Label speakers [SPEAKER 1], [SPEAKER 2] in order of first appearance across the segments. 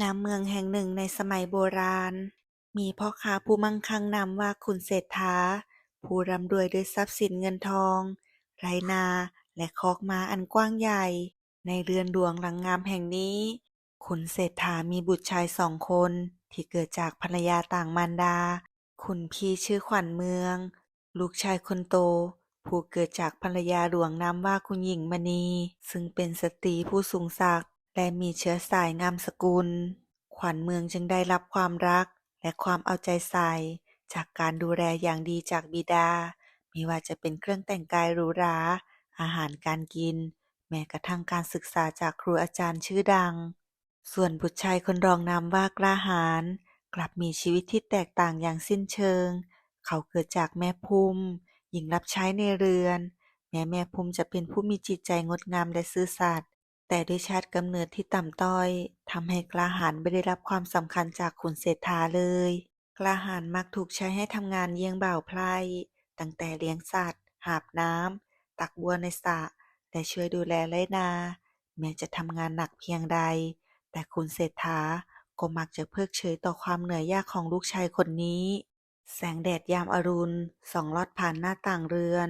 [SPEAKER 1] ณเมืองแห่งหนึ่งในสมัยโบราณ มีพ่อค้าผู้มั่งคั่งนามว่าขุนเศรษฐา ผู้ร่ำรวยด้วยทรัพย์สินเงินทอง ไรนาและคอกม้าอันกว้างใหญ่ ในเรือนหลวงหลังงามแห่งนี้ ขุนเศรษฐามีบุตรชายสองคน ที่เกิดจากภรรยาต่างมารดาขุนพี่ชื่อขวัญเมือง ลูกชายคนโต ผู้เกิดจากภรรยาหลวงนามว่าคุณหญิงมณี ซึ่งเป็นสตรีผู้สูงศักดิ์ และมีเชื้อสายงามสกุล ขวัญเมืองจึงได้รับความรักและความเอาใจใส่ จากการดูแลอย่างดีจากบิดา ไม่ว่าจะเป็นเครื่องแต่งกายหรูหรา อาหารการกิน แม้กระทั่งการศึกษาจากครูอาจารย์ชื่อดัง ส่วนบุตรชายคนรองนามว่ากล้าหาญกลับมีชีวิตที่แตกต่างอย่างสิ้นเชิง เขาเกิดจากแม่พุ่มหญิงรับใช้ในเรือน แม้แม่พุ่มจะเป็นผู้มีจิตใจงดงามและซื่อสัตย์ แต่ด้วยชาติกำเนิดที่ต่ำต้อยทำให้กล้าหาญไม่ได้รับความสำคัญจากขุนเศรษฐาเลย กล้าหาญมักถูกใช้ให้ทำงานเยี่ยงบ่าวไพร่ตั้งแต่เลี้ยงสัตว์ หาบน้ำตักบัวในสระและช่วยดูแลไรนา แม้จะทำงานหนักเพียงใด แต่ขุนเศรษฐาก็มักจะเพิกเฉยต่อความเหนื่อยยากของลูกชายคนนี้ แสงแดดยามอรุณส่องลอดผ่านหน้าต่างเรือน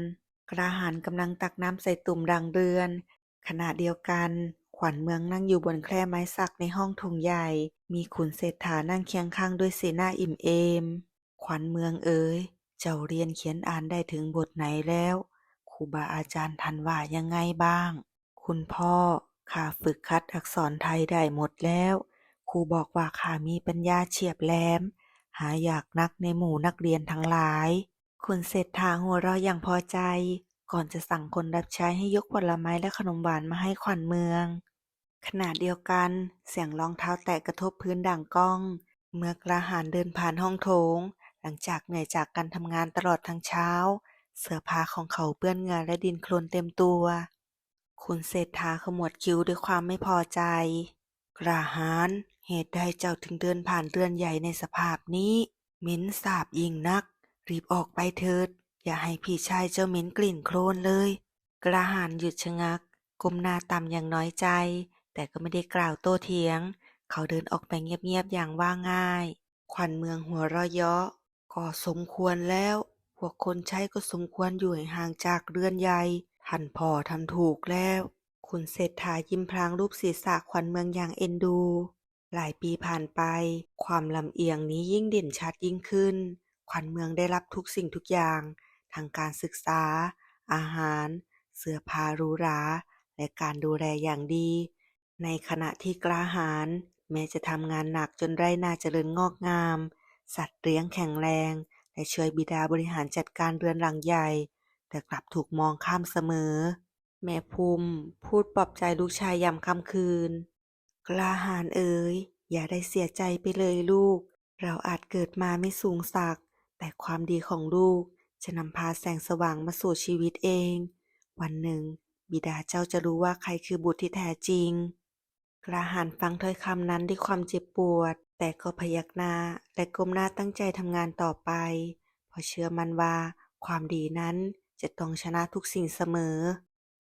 [SPEAKER 1] กระหารกำลังตักน้ำใส่ตุ่มรังเรือน ขณะเดียวกัน ขวัญเมืองนั่งอยู่บนแคร่ไม้สักในห้องโถงใหญ่ มีขุนเศรษฐานั่งเคียงข้างด้วยสีหน้าอิ่มเอม ขวัญเมืองเอ๋ยเจ้าเรียนเขียนอ่านได้ถึงบทไหนแล้วครูบาอาจารย์ท่านว่ายังไงบ้าง คุณพ่อข้าฝึกคัดอักษรไทยได้หมดแล้วครูบอกว่าข้ามีปัญญาเฉียบแหลม หาอยากนักในหมู่นักเรียนทั้งหลาย คุณเศรษฐาหัวเราะอย่างพอใจ ก่อนจะสั่งคนรับใช้ให้ยกผลไม้และขนมหวานมาให้ขวัญเมือง ขณะเดียวกัน เสียงรองเท้าแตะกระทบพื้นดังก้อง เมื่อกระหารเดินผ่านห้องโถง หลังจากเหนื่อยจากการทำงานตลอดทั้งเช้า เสื้อผ้าของเขาเปื้อนเหงื่อและดินโคลนเต็มตัว คุณเศรษฐาขมวดคิ้วด้วยความไม่พอใจ กระหารเหตุใดเจ้าถึงเดินผ่านเรือนใหญ่ในสภาพนี้ เหม็นสาบยิ่งนัก รีบออกไปเถิด อย่าให้พี่ชายเจ้าเหม็นกลิ่นโคลนเลย กระหารหยุดชะงัก ก้มหน้าต่ำอย่างน้อยใจ แต่ก็ไม่ได้กล่าวโต้เถียง เขาเดินออกไปเงียบๆอย่างว่าง่าย ขวัญเมืองหัวเราะเยาะก็สมควรแล้ว พวกคนใช้ก็สมควรอยู่ห่างจากเรือนใหญ่ท่านพ่อทำถูกแล้ว คุณเศรษฐายิ้มพลางรูปศีรษะขวัญเมืองอย่างเอ็นดู หลายปีผ่านไป ความลำเอียงนี้ยิ่งเด่นชัดยิ่งขึ้น ขวัญเมืองได้รับทุกสิ่งทุกอย่าง ทั้งการศึกษา อาหาร เสื้อผ้าหรูหรา และการดูแลอย่างดี ในขณะที่กล้าหาญแม้จะทำงานหนักจนไร่นาเจริญงอกงาม สัตว์เลี้ยงแข็งแรง และช่วยบิดาบริหารจัดการเรือนหลังใหญ่ แต่กลับถูกมองข้ามเสมอ แม่ภูมิพูดปลอบใจลูกชายยามค่ำคืนกล้าหาญเอ๋ยอย่าได้เสียใจไปเลยลูก เราอาจเกิดมาไม่สูงสัก แต่ความดีของลูก จะนำพาแสงสว่างมาสู่ชีวิตเอง วันหนึ่ง บิดาเจ้าจะรู้ว่าใครคือบุตรที่แท้จริงกล้าหาญฟังถ้อยคำนั้นด้วยความเจ็บปวด แต่ก็พยักหน้าและก้มหน้าตั้งใจทำงานต่อไป เพราะเชื่อมั่นว่า ความดีนั้นจะต้องชนะทุกสิ่งเสมอ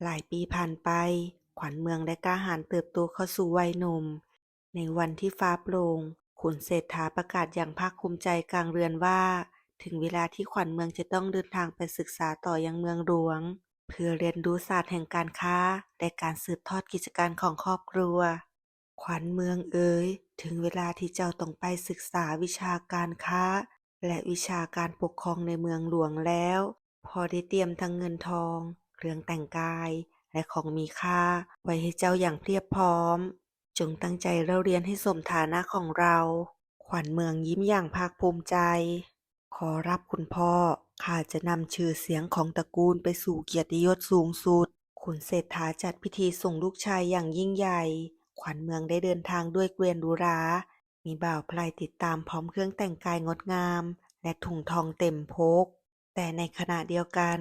[SPEAKER 1] หลายปีผ่านไป ขวัญเมืองและกล้าหาญเติบโตเข้าสู่วัยหนุ่ม ในวันที่ฟ้าโปร่งขุนเศรษฐาประกาศอย่างภาคภูมิใจกลางเรือนว่า ถึงเวลาที่ขวัญเมืองจะต้องเดินทางไปศึกษาต่อยังเมืองหลวง เพื่อเรียนรู้ศาสตร์แห่งการค้า และการสืบทอดกิจการของครอบครัว ขวัญเมืองเอ๋ยถึงเวลาที่เจ้าต้องไปศึกษาวิชาการค้า และวิชาการปกครองในเมืองหลวงแล้ว พอได้เตรียมทั้งเงินทอง เครื่องแต่งกาย และของมีค่า ไว้ให้เจ้าอย่างเพียบพร้อม จงตั้งใจเล่าเรียนให้สมฐานะของเรา ขวัญเมืองยิ้มอย่างภาคภูมิใจ ขอรับคุณพ่อ ข้าจะนำชื่อเสียงของตระกูลไปสู่เกียรติยศสูงสุด ขุนเศรษฐาจัดพิธีส่งลูกชายอย่างยิ่งใหญ่ ขวัญเมืองได้เดินทางด้วยเกวียนหรูหรา มีบ่าวพลายติดตามพร้อมเครื่องแต่งกายงดงาม และถุงทองเต็มพก แต่ในขณะเดียวกัน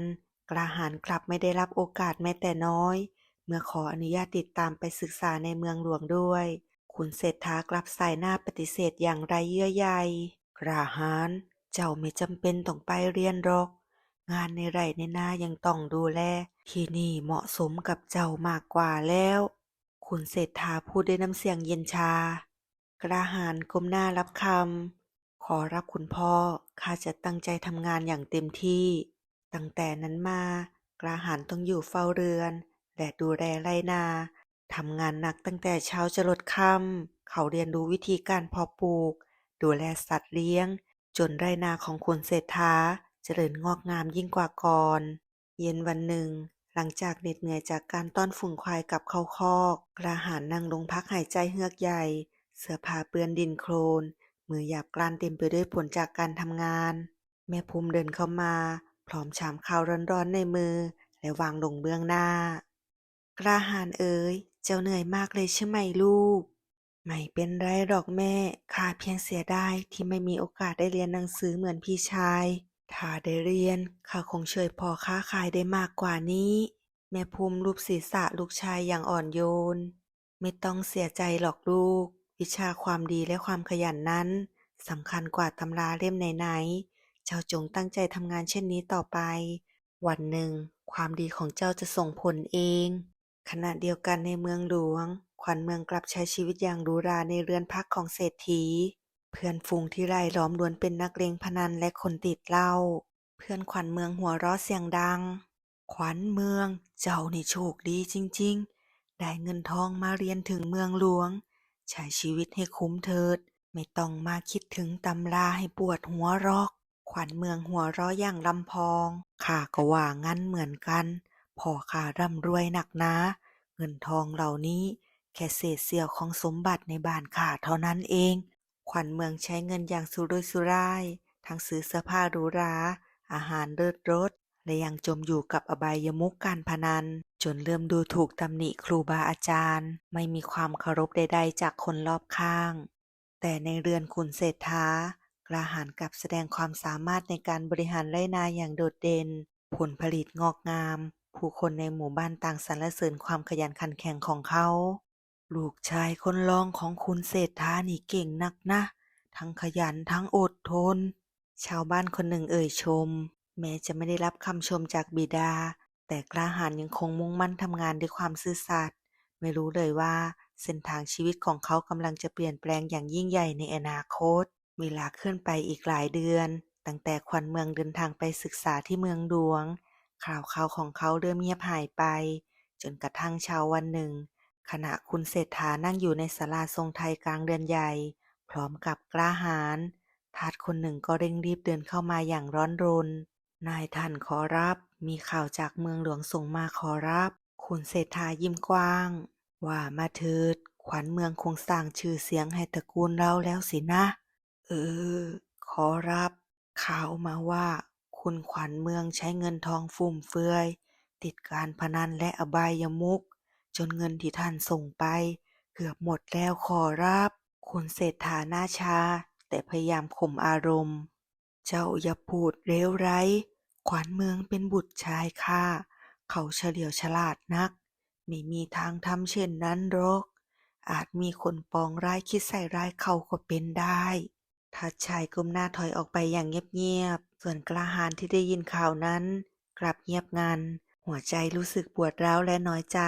[SPEAKER 1] กระหารกลับไม่ได้รับโอกาสแม้แต่น้อย เมื่อขออนุญาตติดตามไปศึกษาในเมืองหลวงด้วย ขุนเศรษฐากลับสายหน้าปฏิเสธอย่างไรเยื่อใยกระหาร เจ้าไม่จำเป็นต้องไปเรียนหรอก งานในไร่ในนายังต้องดูแล ที่นี่เหมาะสมกับเจ้ามากกว่าแล้วขุนเศรษฐาพูดด้วยน้ำเสียงเย็นชา กระหายก้มหน้ารับคำขอรับคุณพ่อ ข้าจะตั้งใจทำงานอย่างเต็มที่ ตั้งแต่นั้นมา กระหายต้องอยู่เฝ้าเรือน และดูแลไรนาทำงานหนักตั้งแต่เช้าจรดค่ำเขาเรียนรู้วิธีการเพาะปลูก ดูแลสัตว์เลี้ยง จนไรนาของคุณเศรษฐาเจริญงอกงามยิ่งกว่าก่อน เย็นวันหนึ่ง หลังจากเหน็ดเหนื่อยจากการต้อนฝูงควายกับเข้าคอกกระหายนั่งลงพักหายใจเฮือกใหญ่ เสื้อผ้าเปื้อนดินโคลน มือหยาบกร้านเต็มไปด้วยผลจากการทำงาน แม่ภูมิเดินเข้ามา พร้อมชามข้าวร้อนๆในมือ และวางลงเบื้องหน้า กระหายเอ๋ยเจ้าเหนื่อยมากเลยใช่ไหมลูก ไม่เป็นไรหรอกแม่ ข้าเพียงเสียดายที่ไม่มีโอกาสได้เรียนหนังสือเหมือนพี่ชาย ถ้าได้เรียน ข้าคงช่วยพ่อค้าขายได้มากกว่านี้ แม่ภูมิลูบศีรษะลูกชายอย่างอ่อนโยน ไม่ต้องเสียใจหรอกลูก วิชาความดีและความขยันนั้นสำคัญกว่าตำราเล่มไหนๆ เจ้าจงตั้งใจทำงานเช่นนี้ต่อไป วันหนึ่ง ความดีของเจ้าจะส่งผลเอง ขณะเดียวกันในเมืองหลวง ขวัญเมืองกลับใช้ชีวิตอย่างหรูหราในเรือนพักของเศรษฐี เพื่อนฝูงที่ไรายล้อมล้วนเป็นนักเลงพนันและคนติดเหล้า เพื่อนขวัญเมืองหัวเราะเสียงดัง ขวัญเมือง เจ้านี่โชคดีจริง ๆ ได้เงินทองมาเรียนถึงเมืองหลวง ใช้ชีวิตให้คุ้มเถิด ไม่ต้องมาคิดถึงตำราให้ปวดหัวรอก ขวัญเมืองหัวเราะอย่างลำพองข้าก็ว่างั้นเหมือนกัน พ่อข้าร่ำรวยหนักนาเงินทองเหล่านี้ แค่เศษเสี้ยวของสมบัติในบ้านข้าเท่านั้นเอง ขวัญเมืองใช้เงินอย่างสุรุ่ยสุร่าย ทั้งซื้อเสื้อผ้าหรูหรา อาหารเลิศรส และยังจมอยู่กับอบายมุขการพนัน จนเริ่มดูถูกตำหนิครูบาอาจารย์ ไม่มีความเคารพใดๆจากคนรอบข้าง แต่ในเรือนขุนเศรษฐากระหายกลับแสดงความสามารถในการบริหารไรนาอย่างโดดเด่น ผลผลิตงอกงาม ผู้คนในหมู่บ้านต่างสรรเสริญความขยันขันแข็งของเขา ลูกชายคนรองของคุณเศรษฐานี่เก่งนักนะ ทั้งขยันทั้งอดทน ชาวบ้านคนหนึ่งเอ่ยชม แม้จะไม่ได้รับคำชมจากบิดา แต่กล้าหาญยังคงมุ่งมั่นทำงานด้วยความซื่อสัตย์ไม่รู้เลยว่าเส้นทางชีวิตของเขากำลังจะเปลี่ยนแปลงอย่างยิ่งใหญ่ในอนาคต เวลาเคลื่อนไปอีกหลายเดือน ตั้งแต่ขวัญเมืองเดินทางไปศึกษาที่เมืองหลวง ข่าวข่าวของเขาเริ่มเงียบหายไป จนกระทั่งเช้าวันหนึ่ง ขณะคุณเศรษฐานั่งอยู่ในศาลาทรงไทยกลางเรือนใหญ่ พร้อมกับกล้าหาญทาสคนหนึ่งก็เร่งรีบเดินเข้ามาอย่างร้อนรน นายท่านขอรับ มีข่าวจากเมืองหลวงส่งมาขอรับ คุณเศรษฐายิ้มกว้าง ว่ามาเถิด ขวัญเมืองคงสร้างชื่อเสียงให้ตระกูลเราแล้วสินะ เออ ขอรับ ข่าวมาว่า คุณขวัญเมืองใช้เงินทองฟุ่มเฟือย ติดการพนันและอบายมุข จนเงินที่ท่านส่งไป เกือบหมดแล้วขอรับ คุณเศรษฐาหน้าชา แต่พยายามข่มอารมณ์ เจ้าอย่าพูดเลวไร้ ขวัญเมืองเป็นบุตรชายข้าเขาเฉลียวฉลาดนัก ไม่มีทางทำเช่นนั้นหรอก อาจมีคนปองร้ายคิดใส่ร้ายเขาก็เป็นได้ทัดชายก้มหน้าถอยออกไปอย่างเงียบๆ ส่วนกล้าหาญที่ได้ยินข่าวนั้น กลับเงียบงัน หัวใจรู้สึกปวดร้าวและน้อยใจ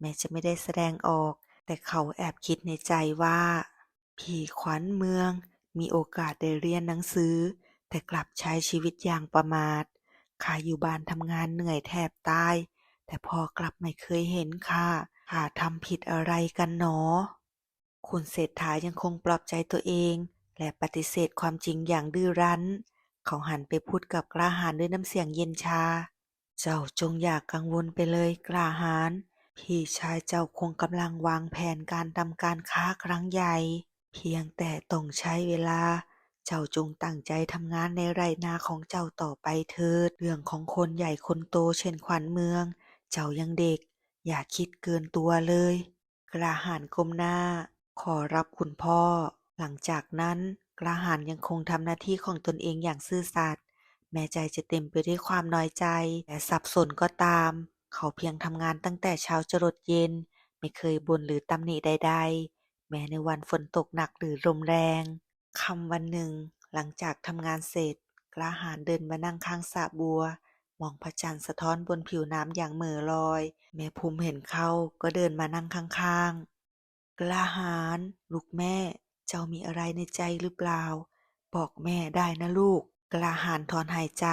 [SPEAKER 1] แม้จะไม่ได้แสดงออก แต่เขาแอบคิดในใจว่าพี่ขวัญเมือง มีโอกาสได้เรียนหนังสือ แต่กลับใช้ชีวิตอย่างประมาทข้าอยู่บ้านทำงานเหนื่อยแทบตาย แต่พอกลับไม่เคยเห็นข้าข้าทำผิดอะไรกันหนอ คุณเศรษฐายังคงปลอบใจตัวเอง และปฏิเสธความจริงอย่างดื้อรั้น เขาหันไปพูดกับกล้าหาญด้วยน้ำเสียงเย็นชา เจ้าจงอย่ากกังวลไปเลยกล้าหาญ พี่ชายเจ้าคงกำลังวางแผนการทำการค้าครั้งใหญ่ เพียงแต่ต้องใช้เวลา เจ้าจงตั้งใจทำงานในไรนาของเจ้าต่อไปเถิด เรื่องของคนใหญ่คนโตเช่นขวัญเมือง เจ้ายังเด็ก อย่าคิดเกินตัวเลย กระหายก้มหน้า ขอรับคุณพ่อ หลังจากนั้นกระหายยังคงทำหน้าที่ของตนเองอย่างซื่อสัตย์แม้ใจจะเต็มไปด้วยความน้อยใจ และสับสนก็ตาม เขาเพียงทำงานตั้งแต่เช้าจรดเย็น ไม่เคยบ่นหรือตำหนิใด ๆ แม้ในวันฝนตกหนักหรือลมแรง ค่ำวันหนึ่ง หลังจากทำงานเสร็จ กล้าหาญเดินมานั่งข้างสระบัว มองพระจันทร์สะท้อนบนผิวน้ำอย่างเหม่อลอย แม่ภูมิเห็นเขาก็เดินมานั่งข้างๆ กล้าหาญลูกแม่ เจ้ามีอะไรในใจหรือเปล่า บอกแม่ได้นะลูก กล้าหาญถอนหายใจ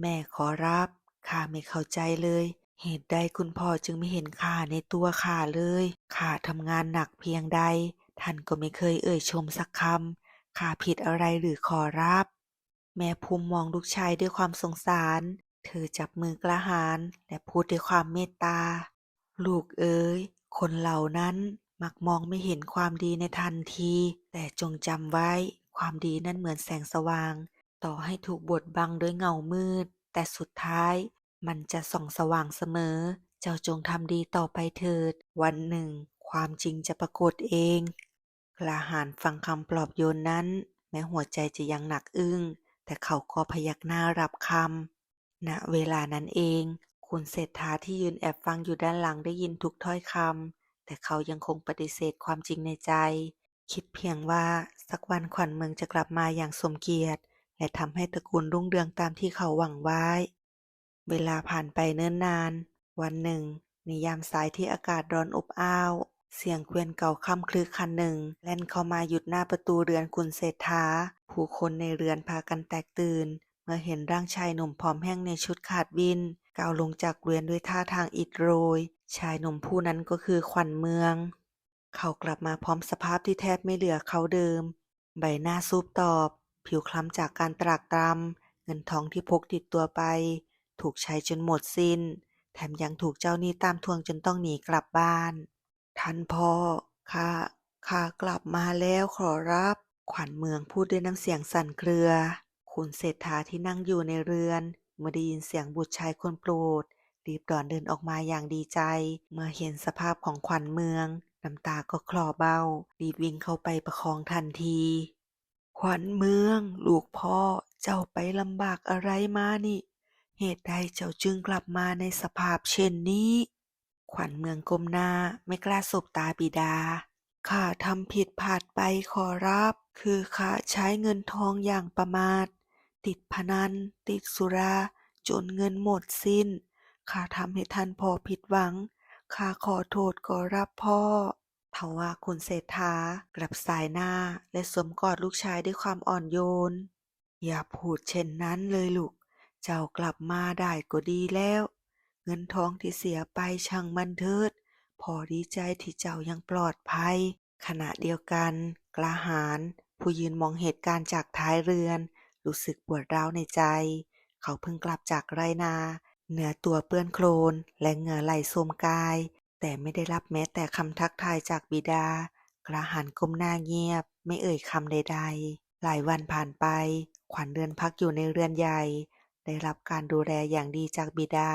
[SPEAKER 1] แม่ขอรับ ข้าไม่เข้าใจเลย เหตุใดคุณพ่อจึงไม่เห็นค่าในตัวข้าเลย ข้าทำงานหนักเพียงใด ท่านก็ไม่เคยเอ่ยชมสักคำ ข้าผิดอะไรหรือขอรับ แม่ภูมิมองลูกชายด้วยความสงสาร เธอจับมือกล้าหาญและพูดด้วยความเมตตา ลูกเอ๋ย คนเหล่านั้นมักมองไม่เห็นความดีในทันที แต่จงจำไว้ ความดีนั้นเหมือนแสงสว่าง ต่อให้ถูกบดบังด้วยเงามืด แต่สุดท้ายมันจะส่องสว่างเสมอ เจ้าจงทำดีต่อไปเถิด วันหนึ่ง ความจริงจะปรากฏเองกล้าหาญฟังคำปลอบโยนนั้น แม้หัวใจจะยังหนักอึ้ง แต่เขาก็พยักหน้ารับคำณเวลานั้นเอง คุณเศรษฐาที่ยืนแอบฟังอยู่ด้านหลังได้ยินทุกถ้อยคำแต่เขายังคงปฏิเสธความจริงในใจ คิดเพียงว่าสักวันขวัญเมืองจะกลับมาอย่างสมเกียรติ และทำให้ตระกูลรุ่งเรืองตามที่เขาหวังไว้ เวลาผ่านไปเนิ่นนาน วันหนึ่ง ในยามสายที่อากาศร้อนอบอ้าว เสียงเกวียนเก่าค่ำครึกคันหนึ่ง แล่นเข้ามาหยุดหน้าประตูเรือนคุณเศรษฐา ผู้คนในเรือนพากันแตกตื่น เมื่อเห็นร่างชายหนุ่มผอมแห้งในชุดขาดวินก้าวลงจากเกวียนด้วยท่าทางอิดโรย ชายหนุ่มผู้นั้นก็คือขวัญเมือง เขากลับมาพร้อมสภาพที่แทบไม่เหลือเขาเดิม ใบหน้าซูบตอบ ผิวคล้ำจากการตรากตรำ เงินทองที่พกติดตัวไป ถูกใช้จนหมดสิ้น แถมยังถูกเจ้าหนี้ตามทวงจนต้องหนีกลับบ้าน ท่านพ่อข้าข้ากลับมาแล้วขอรับ ขวัญเมืองพูดด้วยน้ำเสียงสั่นเครือ คุณเศรษฐาที่นั่งอยู่ในเรือน เมื่อได้ยินเสียงบุตรชายคนโปรด รีบด่วนเดินออกมาอย่างดีใจ เมื่อเห็นสภาพของขวัญเมือง น้ำตาก็คลอเบ้า รีบวิ่งเข้าไปประคองทันที ขวัญเมือง ลูกพ่อเจ้าไปลำบากอะไรมานี่ เหตุใดเจ้าจึงกลับมาในสภาพเช่นนี้ ขวัญเมืองก้มหน้าไม่กล้าสบตาบิดา ข้าทำผิดพลาดไปขอรับ คือข้าใช้เงินทองอย่างประมาท ติดพนัน ติดสุรา จนเงินหมดสิ้น ข้าทำให้ท่านพ่อผิดหวัง ข้าขอโทษขอรับพ่อ ทว่าคุณเศรษฐากลับสายหน้าและสวมกอดลูกชายด้วยความอ่อนโยน อย่าพูดเช่นนั้นเลยลูก เจ้ากลับมาได้ก็ดีแล้ว เงินทองที่เสียไปช่างมันเถิด พอดีใจที่เจ้ายังปลอดภัย ขณะเดียวกันกล้าหาญผู้ยืนมองเหตุการณ์จากท้ายเรือน รู้สึกปวดร้าวในใจ เขาเพิ่งกลับจากไรนา เนื้อตัวเปื้อนโคลนและเหงื่อไหลโสมกาย แต่ไม่ได้รับแม้แต่คำทักทายจากบิดากล้าหาญก้มหน้าเงียบ ไม่เอ่ยคำใดๆ หลายวันผ่านไป ขวัญเรือนพักอยู่ในเรือนใหญ่ ได้รับการดูแลอย่างดีจากบิดา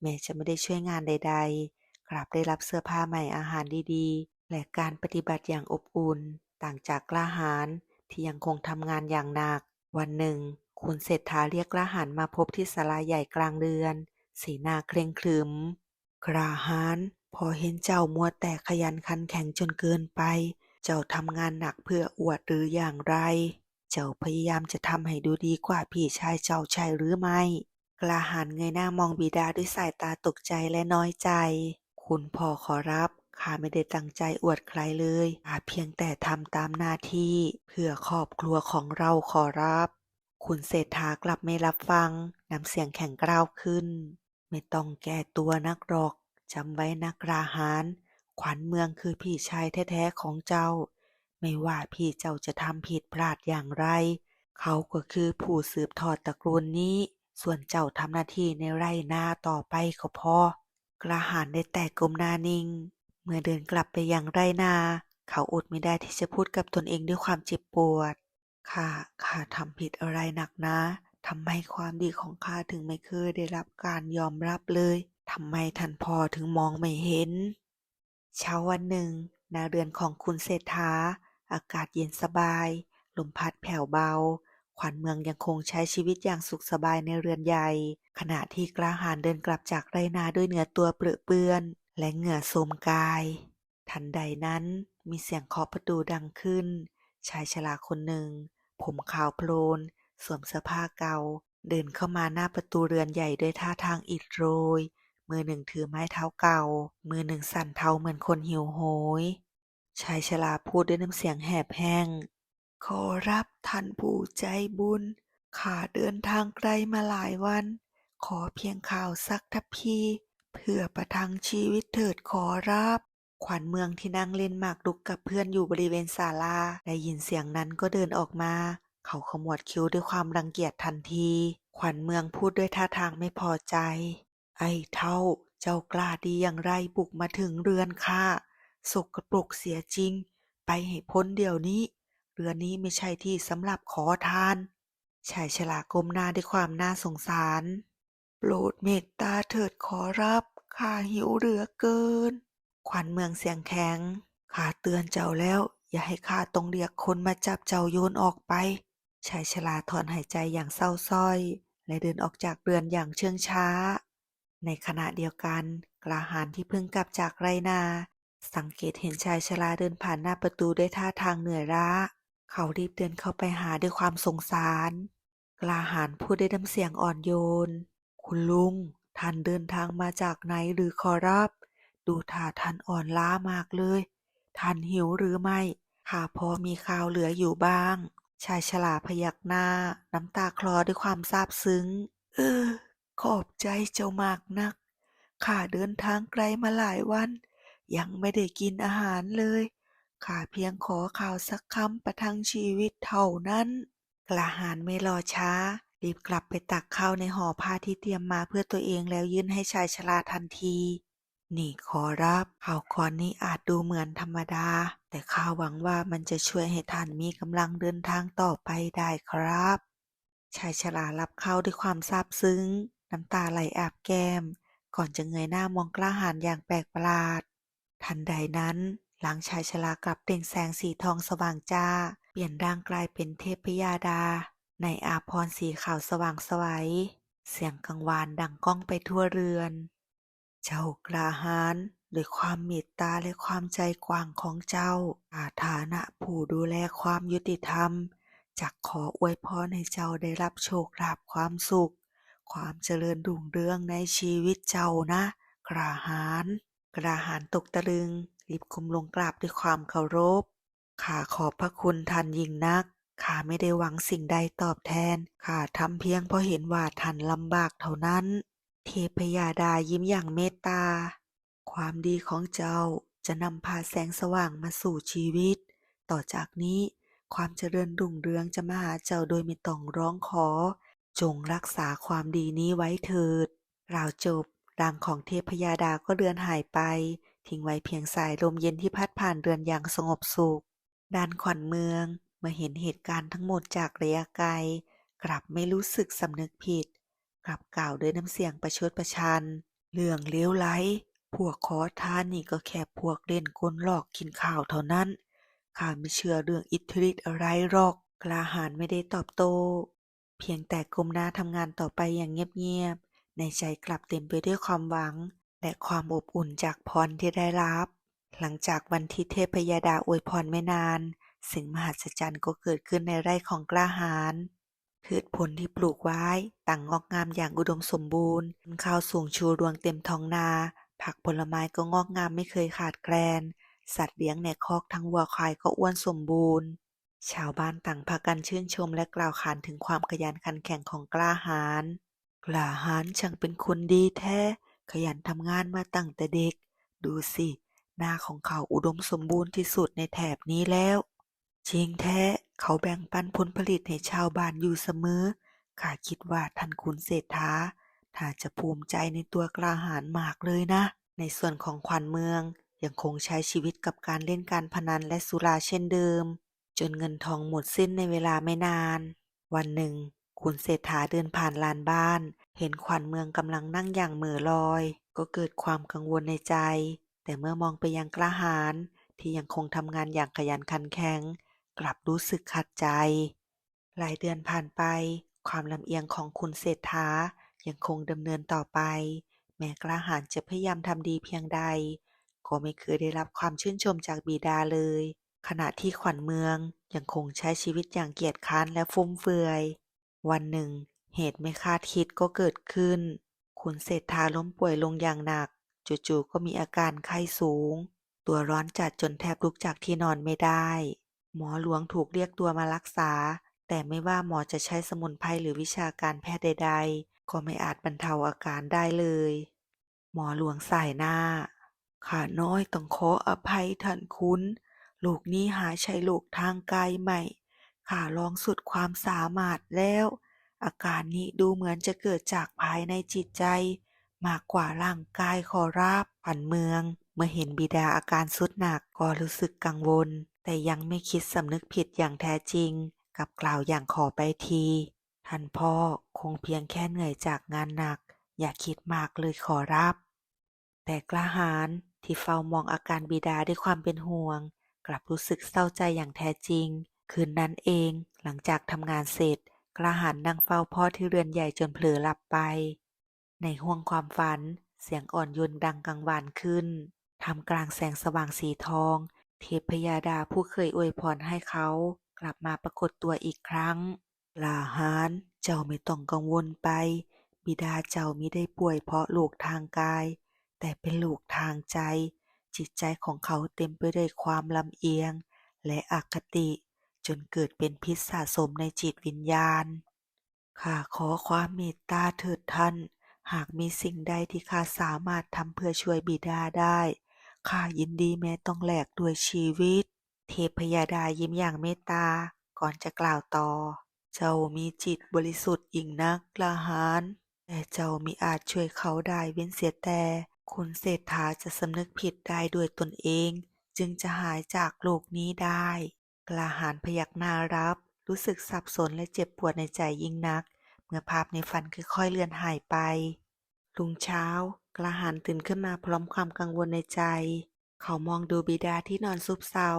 [SPEAKER 1] แม้จะไม่ได้ช่วยงานใด ๆ กลับได้รับเสื้อผ้าใหม่อาหารดีๆ และการปฏิบัติอย่างอบอุ่น ต่างจากกล้าหาญที่ยังคงทำงานอย่างหนัก วันหนึ่ง คุณเศรษฐาเรียกกล้าหาญมาพบที่ศาลาใหญ่กลางเรือน สีหน้าเคร่งครึมกล้าหาญ พอเห็นเจ้ามัวแต่ขยันขันแข็งจนเกินไป เจ้าทำงานหนักเพื่ออวดหรืออย่างไร เจ้าพยายามจะทำให้ดูดีกว่าพี่ชายเจ้าใช่หรือไม่ กล้าหาญเงยหน้ามองบิดาด้วยสายตาตกใจและน้อยใจ คุณพ่อขอรับข้าไม่ได้ตั้งใจอวดใครเลยข้าเพียงแต่ทำตามหน้าที่ เพื่อครอบครัวของเราขอรับ คุณเศรษฐากลับไม่รับฟัง น้ำเสียงแข็งกร้าวขึ้น ไม่ต้องแก้ตัวนักหรอก จำไว้นะกล้าหาญขวัญเมืองคือพี่ชายแท้ ๆ ของเจ้า ไม่ว่าพี่เจ้าจะทำผิดพลาดอย่างไร เขาก็คือผู้สืบทอดตระกูลนี้ ส่วนเจ้าทำหน้าที่ในไร่นาต่อไปก็พอกล้าหาญได้แต่ก้มหน้านิ่ง เมื่อเดินกลับไปยังไร่นา เขาอดไม่ได้ที่จะพูดกับตนเองด้วยความเจ็บปวดข้าข้าทำผิดอะไรหนักนะทำไมความดีของข้าถึงไม่เคยได้รับการยอมรับเลย ทำไมท่านพ่อถึงมองไม่เห็น เช้าวันหนึ่งณเรือนของคุณเศรษฐา อากาศเย็นสบาย ลมพัดแผ่วเบา ขวัญเมืองยังคงใช้ชีวิตอย่างสุขสบายในเรือนใหญ่ ขณะที่กล้าหาญเดินกลับจากไรนาด้วยเนื้อตัวเปรอเปื้อน และเหงื่อโทมกาย ทันใดนั้นมีเสียงเคาะประตูดังขึ้น ชายชราคนหนึ่ง ผมขาวโพลน สวมเสื้อผ้าเก่า เดินเข้ามาหน้าประตูเรือนใหญ่ด้วยท่าทางอิดโรย มือหนึ่งถือไม้เท้าเก่า มือหนึ่งสั่นเทาเหมือนคนหิวโหย ชายชราพูดด้วยน้ำเสียงแหบแห้ง ขอรับท่านผู้ใจบุญ ข้าเดินทางไกลมาหลายวัน ขอเพียงข่าวสักทัพพี เพื่อประทังชีวิตเถิดขอรับ ขวัญเมืองที่นั่งเล่นหมากรุกกับเพื่อนอยู่บริเวณศาลา ได้ยินเสียงนั้นก็เดินออกมา เขาขมวดคิ้วด้วยความรังเกียจทันที ขวัญเมืองพูดด้วยท่าทางไม่พอใจ ไอ้เท่า เจ้ากล้าดีอย่างไรบุกมาถึงเรือนข้าสกปรกเสียจริง ไปให้พ้นเดี๋ยวนี้ เรือนนี้ไม่ใช่ที่สำหรับขอทานชายชราก้มหน้าด้วยความน่าสงสาร โปรดเมตตาเถิดขอรับข้าหิวเหลือเกิน ขวัญเมืองเสียงแข็งข้าเตือนเจ้าแล้ว อย่าให้ข้าต้องเรียกคนมาจับเจ้าโยนออกไปชายชราถอนหายใจอย่างเศร้าสร้อย และเดินออกจากเรือนอย่างเชื่องช้า ในขณะเดียวกัน กระหารที่เพิ่งกลับจากไรนา สังเกตเห็นชายชราเดินผ่านหน้าประตูด้วยท่าทางเหนื่อยล้า เขารีบเดินเข้าไปหาด้วยความสงสารกลาหาญพูดด้วยน้ำเสียงอ่อนโยน คุณลุง ท่านเดินทางมาจากไหนหรือขอรับ ดูท่าท่านอ่อนล้ามากเลย ท่านหิวหรือไม่ข้าพอมีข้าวเหลืออยู่บ้าง ชายฉลาพยักหน้า น้ำตาคลอด้วยความซาบซึ้ง เออ ขอบใจเจ้ามากนัก ข้าเดินทางไกลมาหลายวัน ยังไม่ได้กินอาหารเลย ข้าเพียงขอข่าวสักคำประทังชีวิตเท่านั้น กระหารไม่รอช้า รีบกลับไปตักข้าวในห่อผ้าที่เตรียมมาเพื่อตัวเองแล้วยื่นให้ชายชราทันที นี่ขอรับข่าวก่อนนี้อาจดูเหมือนธรรมดา แต่ข้าหวังว่ามันจะช่วยให้ท่านมีกำลังเดินทางต่อไปได้ครับ ชายชรารับเข้าด้วยความซาบซึ้ง น้ำตาไหลอาบแก้ม ก่อนจะเงยหน้ามองกล้าหาญอย่างแปลกประหลาด ทันใดนั้นหลังชายชรากลับเปล่งแสงสีทองสว่างจ้า เปลี่ยนร่างกลายเป็นเทพยาดา ในอาภรณ์สีขาวสว่างไสวัย เสียงกังวานดังก้องไปทั่วเรือน เจ้ากล้าหาญด้วยความเมตตาและความใจกว้างของเจ้า อาฐานะผู้ดูแลความยุติธรรมจักขออวยพรให้เจ้าได้รับโชคลาภความสุข ความเจริญรุ่งเรืองในชีวิตเจ้านะ กระหาร กระหารตกตะลึง รีบคุมลงกราบด้วยความเคารพ ข้าขอบพระคุณท่านยิ่งนัก ข้าไม่ได้หวังสิ่งใดตอบแทน ข้าทำเพียงเพราะเห็นว่าท่านลำบากเท่านั้น เทพยาดายิ้มอย่างเมตตา ความดีของเจ้าจะนำพาแสงสว่างมาสู่ชีวิต ต่อจากนี้ความเจริญรุ่งเรืองจะมาหาเจ้าโดยไม่ต้องร้องขอ จงรักษาความดีนี้ไว้เถิดราวจบร่างของเทพยาดาก็เลือนหายไป ทิ้งไว้เพียงสายลมเย็นที่พัดผ่านเรือนอย่างสงบสุขด้านขวัญเมืองเมื่อเห็นเหตุการณ์ทั้งหมดจากระยะไกล กลับไม่รู้สึกสำนึกผิด กลับกล่าวด้วยน้ำเสียงประชดประชัน เรื่องเลวไหลพวกขอทานนี่ก็แค่พวกเล่นกลหลอกกินข้าวเท่านั้นข้าไม่เชื่อเรื่องอิทธิฤทธิ์อะไรหรอกกลาหาญไม่ได้ตอบโต้ เพียงแต่ก้มหน้าทำงานต่อไปอย่างเงียบ ๆ ในใจกลับเต็มไปด้วยความหวัง และความอบอุ่นจากพรที่ได้รับ หลังจากวันที่เทพยดาอวยพรไม่นาน สิ่งมหัศจรรย์ก็เกิดขึ้นในไร่ของกล้าหาญพืชผลที่ปลูกไว้ต่างงอกงามอย่างอุดมสมบูรณ์ข้าวสูงชูรวงเต็มท้องนา ผักผลไม้ก็งอกงามไม่เคยขาดแคลน สัตว์เลี้ยงในคอกทั้งวัวควายก็อ้วนสมบูรณ์ ชาวบ้านต่างพากันชื่นชมและกล่าวขานถึงความขยันขันแข็งของกล้าหาญ กล้าหาญช่างเป็นคนดีแท้ ขยันทำงานมาตั้งแต่เด็ก ดูสิ หน้าของเขาอุดมสมบูรณ์ที่สุดในแถบนี้แล้ว จริงแท้ เขาแบ่งปันผลผลิตให้ชาวบ้านอยู่เสมอ ข้าคิดว่าท่านคุณเศรษฐา ถ้าจะภูมิใจในตัวกล้าหาญมากเลยนะ ในส่วนของขวัญเมืองยังคงใช้ชีวิตกับการเล่นการพนันและสุราเช่นเดิม จนเงินทองหมดสิ้นในเวลาไม่นาน วันหนึ่ง คุณเศรษฐาเดินผ่านลานบ้าน เห็นขวัญเมืองกำลังนั่งอย่างเหม่อลอย ก็เกิดความกังวลในใจ แต่เมื่อมองไปยังกล้าหาญที่ยังคงทำงานอย่างขยันขันแข็ง กลับรู้สึกขัดใจ หลายเดือนผ่านไป ความลำเอียงของคุณเศรษฐายังคงดำเนินต่อไป แม้กล้าหาญจะพยายามทำดีเพียงใด ก็ไม่เคยได้รับความชื่นชมจากบิดาเลย ขณะที่ขวัญเมืองยังคงใช้ชีวิตอย่างเกียจคร้านและฟุ่มเฟือย วันหนึ่ง เหตุไม่คาดคิดก็เกิดขึ้น คุณเศรษฐาล้มป่วยลงอย่างหนัก จู่ๆก็มีอาการไข้สูง ตัวร้อนจัดจนแทบลุกจากที่นอนไม่ได้ หมอหลวงถูกเรียกตัวมารักษา แต่ไม่ว่าหมอจะใช้สมุนไพรหรือวิชาการแพทย์ใด ๆ ก็ไม่อาจบรรเทาอาการได้เลย หมอหลวงสายหน้าข้าน้อยต้องขออภัยท่านคุณ โรคนี้หาใช่โรคทางกายไม่ข้าลองสุดความสามารถแล้ว อาการนี้ดูเหมือนจะเกิดจากภายในจิตใจ มากกว่าร่างกายขอรับผันเมือง เมื่อเห็นบิดาอาการสุดหนักก็รู้สึกกังวล แต่ยังไม่คิดสำนึกผิดอย่างแท้จริง กับกล่าวอย่างขอไปที ท่านพ่อคงเพียงแค่เหนื่อยจากงานหนัก อย่าคิดมากเลยขอรับ แต่กล้าหาญที่เฝ้ามองอาการบิดาด้วยความเป็นห่วง กลับรู้สึกเศร้าใจอย่างแท้จริง คืนนั้นเองหลังจากทำงานเสร็จกล้าหาญนั่งเฝ้าพ่อที่เรือนใหญ่จนเผลอหลับไป ในห้วงความฝัน เสียงอ่อนโยนดังกังวานขึ้นทำกลางแสงสว่างสีทอง เทพยดาผู้เคยอวยพรให้เขา กลับมาปรากฏตัวอีกครั้งลาหารเจ้าไม่ต้องกังวลไป บิดาเจ้ามิได้ป่วยเพราะโรคทางกาย แต่เป็นโรคทางใจ จิตใจของเขาเต็มไปด้วยความลำเอียง และอคติ จนเกิดเป็นพิษสะสมในจิตวิญญาณ ข้าขอความเมตตาเถิดท่าน หากมีสิ่งใดที่ข้าสามารถทำเพื่อช่วยบิดาได้ ข้ายินดีแม้ต้องแลกด้วยชีวิต เทพยดายิ้มอย่างเมตตา ก่อนจะกล่าวต่อ เจ้ามีจิตบริสุทธิ์ยิ่งนักล้าหาญแต่เจ้ามิอาจช่วยเขาได้เว้นเสียแต่ คุณเศรษฐาจะสำนึกผิดได้ด้วยตนเอง จึงจะหายจากโลกนี้ได้ กลาหาญพยักหน้ารับ รู้สึกสับสนและเจ็บปวดในใจยิ่งนัก เมื่อภาพในฝันค่อยๆเลือนหายไปรุ่งเช้า กลาหาญตื่นขึ้นมาพร้อมความกังวลในใจ เขามองดูบิดาที่นอนซุบเซา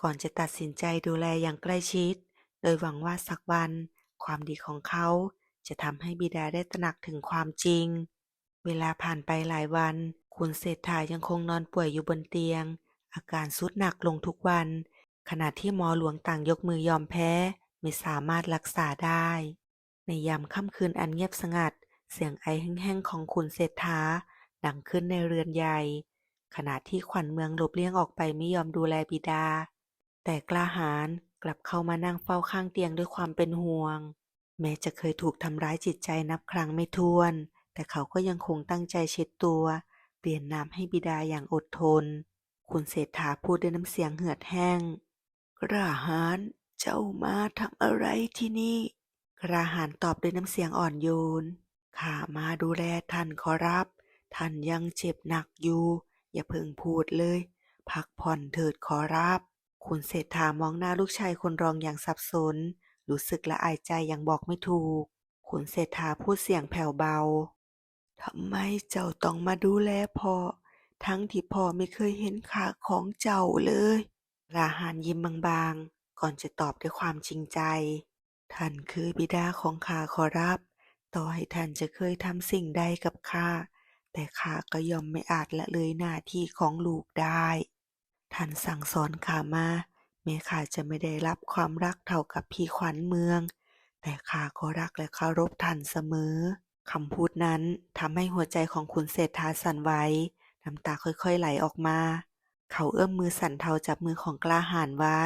[SPEAKER 1] ก่อนจะตัดสินใจดูแลอย่างใกล้ชิด โดยหวังว่าสักวัน ความดีของเขาจะทำให้บิดาได้ตระหนักถึงความจริง เวลาผ่านไปหลายวัน คุณเศรษฐายังคงนอนป่วยอยู่บนเตียง อาการทรุดหนักลงทุกวัน ขณะที่หมอหลวงต่างยกมือยอมแพ้ไม่สามารถรักษาได้ ในยามค่ำคืนอันเงียบสงัด เสียงไอแห้งๆของคุณเศรษฐาดังขึ้นในเรือนใหญ่ ขณะที่ขวัญเมืองหลบเลี่ยงออกไปไม่ยอมดูแลบิดา แต่กล้าหาญกลับเข้ามานั่งเฝ้าข้างเตียงด้วยความเป็นห่วง แม้จะเคยถูกทำร้ายจิตใจนับครั้งไม่ถ้วน แต่เขาก็ยังคงตั้งใจเช็ดตัว เปลี่ยนน้ำให้บิดาอย่างอดทน คุณเศรษฐาพูดด้วยน้ำเสียงเหือดแห้ง กระหารเจ้ามาทำอะไรที่นี่ กระหารตอบด้วยน้ำเสียงอ่อนโยน ข้ามาดูแลท่านขอรับ ท่านยังเจ็บหนักอยู่ อย่าเพิ่งพูดเลย พักผ่อนเถิดขอรับ คุณเศรษฐามองหน้าลูกชายคนรองอย่างสับสน รู้สึกละอายใจอย่างบอกไม่ถูก คุณเศรษฐาพูดเสียงแผ่วเบา ทำไมเจ้าต้องมาดูแลพ่อ ทั้งที่พ่อไม่เคยเห็นขาของเจ้าเลย ราหานยิ้มบางๆ ก่อนจะตอบด้วยความจริงใจ ท่านคือบิดาของข้าขอรับ ต่อให้ท่านจะเคยทำสิ่งใดกับข้า แต่ข้าก็ยอมไม่อาจละเลยหน้าที่ของลูกได้ ท่านสั่งสอนข้ามาแม้ข้าจะไม่ได้รับความรักเท่ากับพี่ขวัญเมือง แต่ข้าก็รักและเคารพท่านเสมอ คำพูดนั้นทำให้หัวใจของคุณเศรษฐาสั่นไหวน้ำตาค่อยๆไหลออกมา เขาเอื้อมมือสั่นเทาจับมือของกล้าหาญไว้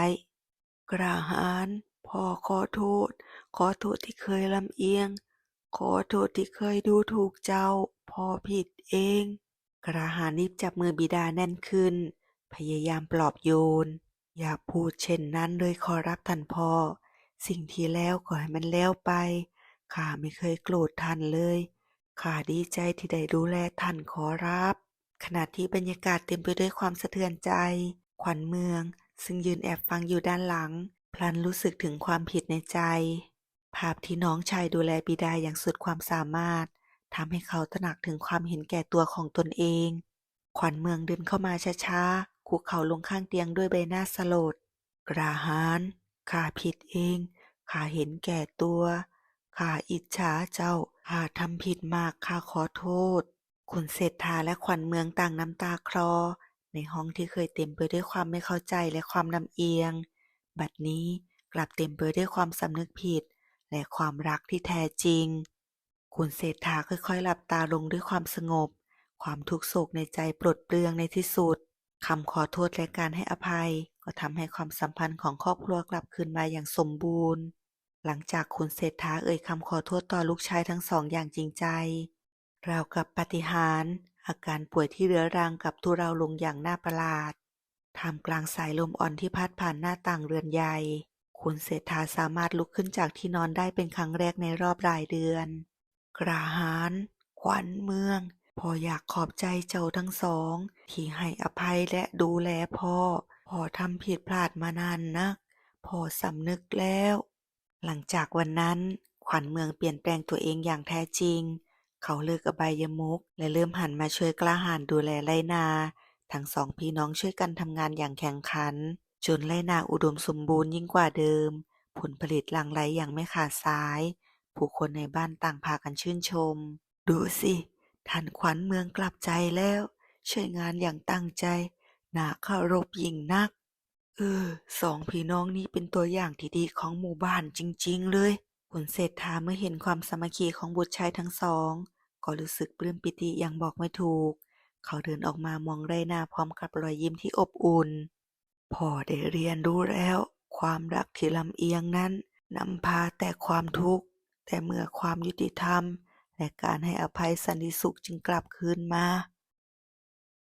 [SPEAKER 1] กล้าหาญพ่อขอโทษ ขอโทษที่เคยลำเอียง ขอโทษที่เคยดูถูกเจ้า พ่อผิดเอง กระหารรีบจับมือบิดาแน่นขึ้น พยายามปลอบโยน อย่าพูดเช่นนั้นเลยขอรับท่านพ่อ สิ่งที่แล้วก็ให้มันแล้วไป ข้าไม่เคยโกรธท่านเลย ข้าดีใจที่ได้ดูแลท่านขอรับ ขณะที่บรรยากาศเต็มไปด้วยความสะเทือนใจ ขวัญเมือง ซึ่งยืนแอบฟังอยู่ด้านหลัง พลันรู้สึกถึงความผิดในใจ ภาพที่น้องชายดูแลบิดาอย่างสุดความสามารถทำให้เขาตระหนักถึงความเห็นแก่ตัวของตนเอง ขวัญเมืองเดินเข้ามาช้าๆคุกเข่าลงข้างเตียงด้วยใบหน้าสลด กระหารข้าผิดเอง ข้าเห็นแก่ตัว ข้าอิจฉาเจ้าข้าทำผิดมากข้าขอโทษ คุณเศรษฐาและขวัญเมืองต่างน้ำตาคลอ ในห้องที่เคยเต็มไปด้วยความไม่เข้าใจและความลำเอียง บัดนี้กลับเต็มไปด้วยความสำนึกผิด และความรักที่แท้จริง คุณเศรษฐาค่อยๆ หลับตาลงด้วยความสงบ ความทุกโศกในใจปลดเปลื้องในที่สุดคำขอโทษและการให้อภัย ก็ทำให้ความสัมพันธ์ของครอบครัวกลับคืนมาอย่างสมบูรณ์ หลังจากคุณเศรษฐาเอ่ยคำขอโทษต่อลูกชายทั้งสองอย่างจริงใจ ราวกับปาฏิหาริย์อาการป่วยที่เรื้อรังกับทุเลาลงอย่างน่าประหลาดท่ามกลางสายลมอ่อนที่พัดผ่านหน้าต่างเรือนใหญ่ คุณเศรษฐาสามารถลุกขึ้นจากที่นอนได้เป็นครั้งแรกในรอบหลายเดือน กระหาร ขวัญเมือง พออยากขอบใจเจ้าทั้งสอง ที่ให้อภัยและดูแลพ่อ พ่อทำผิดพลาดมานานนัก พ่อสำนึกแล้ว หลังจากวันนั้น ขวัญเมืองเปลี่ยนแปลงตัวเองอย่างแท้จริง เขาเลิกอบายมุขและเริ่มหันมาช่วยกล้าหาญดูแลไรนา ทั้งสองพี่น้องช่วยกันทำงานอย่างแข่งขัน จนไรนาอุดมสมบูรณ์ยิ่งกว่าเดิม ผลผลิตหลั่งไหลอย่างไม่ขาดสาย ผู้คนในบ้านต่างพากันชื่นชม ดูสิ ท่านขวัญเมืองกลับใจแล้ว ช่วยงานอย่างตั้งใจน่าเคารพยิ่งนัก เออสองพี่น้องนี้เป็นตัวอย่างที่ดีของหมู่บ้านจริง ๆ เลย คุณเศรษฐาเมื่อเห็นความสามัคคีของบุตรชายทั้งสอง ก็รู้สึกปลื้มปิติอย่างบอกไม่ถูก เขาเดินออกมามองไรนาพร้อมกับรอยยิ้มที่อบอุ่น พ่อได้เรียนรู้แล้ว ความรักที่ลำเอียงนั้นนำพาแต่ความทุกข์ แต่เมื่อความยุติธรรม และการให้อภัยสันติสุขจึงกลับคืนมา